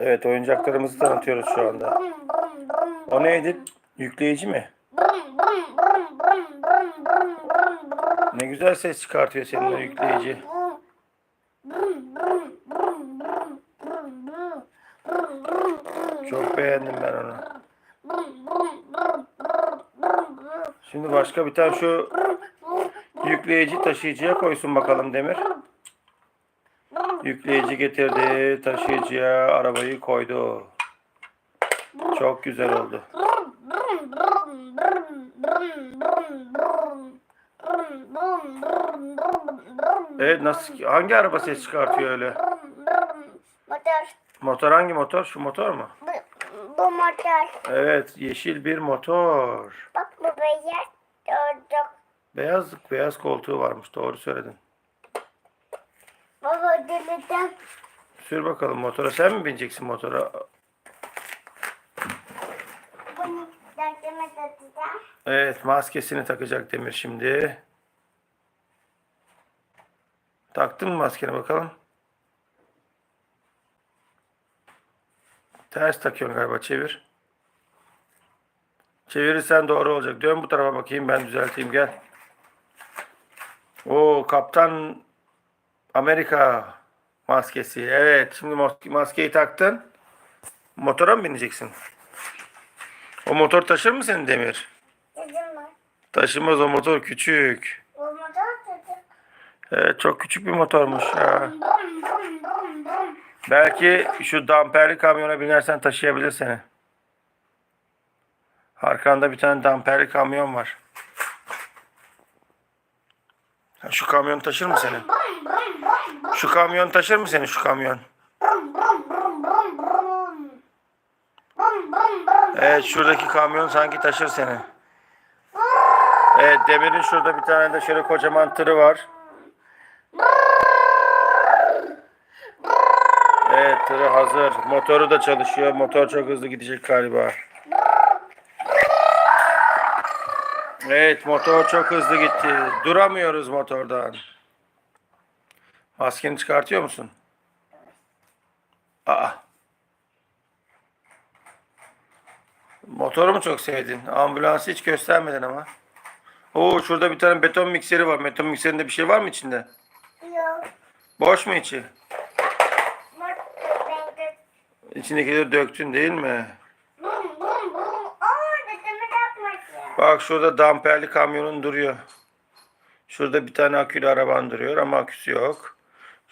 Evet oyuncaklarımızı tanıtıyoruz şu anda. O neydi? Yükleyici mi? Ne güzel ses çıkartıyor senin o yükleyici. Çok beğendim ben onu. Şimdi başka bir tane şu yükleyici taşıyıcıya koysun bakalım Demir. Yükleyici getirdi, taşıyıcıya arabayı koydu. Çok güzel oldu. Evet nasıl hangi araba ses çıkartıyor öyle? Motor. Motor hangi motor? Şu motor mu? Bu, bu motor. Evet yeşil bir motor. Bak bu beyaz çocuk. Beyazlık beyaz koltuğu varmış doğru söyledin. Dedim. Sür bakalım motora sen mi bineceksin motora? Bunu dertime tatacağım. Evet maskesini takacak Demir şimdi. Taktın mı maskeni bakalım? Ters takıyorsun galiba çevir. Çevirirsen doğru olacak. Dön bu tarafa bakayım ben düzelteyim gel. O kaptan Amerika maskesi. Evet şimdi mas- maskeyi taktın. Motora mı bineceksin? O motor taşır mı seni Demir? Mi? Taşımaz o motor küçük. Bu motor çocuk. Evet çok küçük bir motormuş ya. Belki şu damperli kamyona binersen taşıyabilir seni. Arkanda bir tane damperli kamyon var. Ha, Şu kamyon taşır mı seni? Şu kamyon taşır mı seni şu kamyon? Evet şuradaki kamyon sanki taşır seni. Evet Demir'in şurada bir tane de şöyle kocaman tırı var. Evet tırı hazır. Motoru da çalışıyor. Motor çok hızlı gidecek galiba. Evet motor çok hızlı gitti. Duramıyoruz motordan. Maskeni çıkartıyor musun? Aa. Motoru mu çok sevdin? Ambulansı hiç göstermedin ama. Oo şurada bir tane beton mikseri var. Beton mikserinde bir şey var mı içinde? Yok. Boş mu içi? İçindekileri döktün değil mi? Bum bum bum. Aa dedeme takmadı. Bak şurada damperli kamyonun duruyor. Şurada bir tane akülü araban duruyor ama aküsü yok.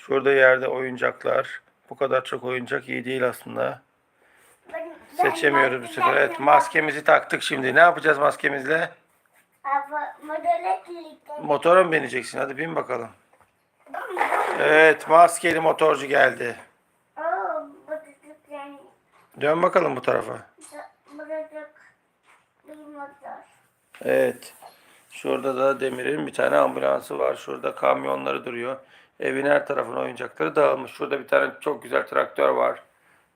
Şurada yerde oyuncaklar. Bu kadar çok oyuncak iyi değil aslında. Seçemiyoruz bu sefer. Evet maskemizi taktık şimdi. Ne yapacağız maskemizle? Motora mı bineceksin? Hadi bin bakalım. Evet maskeli motorcu geldi. Dön bakalım bu tarafa. Evet. Şurada da Demir'in bir tane ambulansı var. Şurada kamyonları duruyor. Evin her tarafına oyuncakları dağılmış. Şurada bir tane çok güzel traktör var.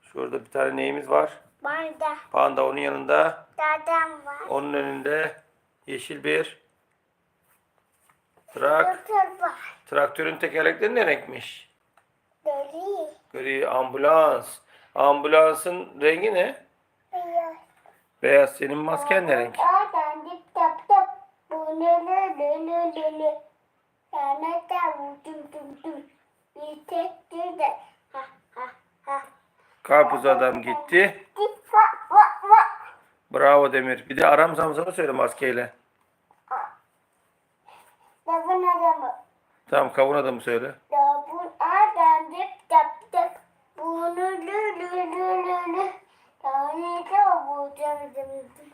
Şurada bir tane neyimiz var? Banda Panda onun yanında. dadam var. Onun önünde yeşil bir trak. Var. Traktörün tekerlekleri ne renkmiş? Deli. Gri ambulans. Ambulansın rengi ne? Beyaz. Beyaz. Senin masken ne renk? Adam dip tap tap. Bu ne ne ne ne ne ne. Yana da vurdum dum dum. Bir tek de ha ha ha. Karpuz adam gitti. Dip va va va. Bravo Demir. Bir de aram zamzamı söyle maskeyle. Davun adamı. Tamam kavun adamı söyle. Davun adam dip tap tap. Bunu lü lü lü lü lü. Tane de vurdum dum dum.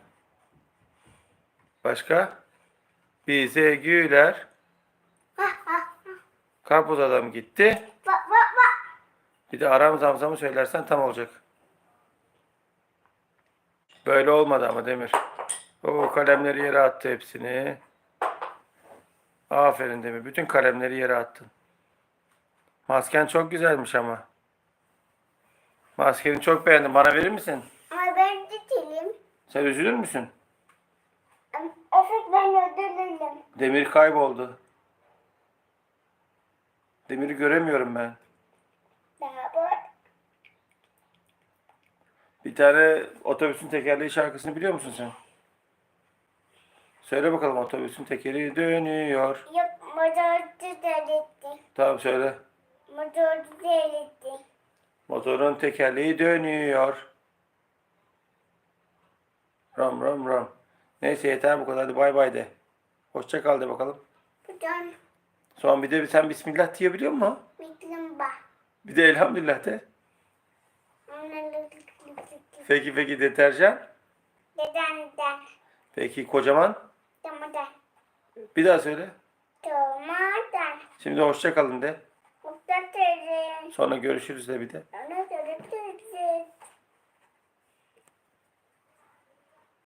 Başka? Bize güler. Karpuz adam gitti. Va va va. Bir de aram zamzamı söylersen tam olacak. Böyle olmadı ama Demir. O kalemleri yere attı hepsini. Aferin Demir. Bütün kalemleri yere attın. Masken çok güzelmiş ama. Maskeni çok beğendim. Bana verir misin? Ama ben de değilim. Sen üzülür müsün? Evet ben ödülüm. Demir kayboldu. Demir'i göremiyorum ben. Bir tane otobüsün tekerleği şarkısını biliyor musun sen? Söyle bakalım otobüsün tekeri dönüyor. Yok motorcu delirdi. Tamam söyle. Motorcu delirdi. Motorun tekerleği dönüyor. Ram ram ram. Neyse yeter bu kadar. Hadi bay bay de. Hoşça kal de bakalım. Buradan Son bir de sen Bismillah diyebiliyor musun? bak. Bir de elhamdülillah de. Peki peki deterjan. dedemden. Peki kocaman. Tomadan. Bir daha söyle. Tomadan. Şimdi hoşça kalın de. Mutlu terim. Sonra görüşürüz de bir de.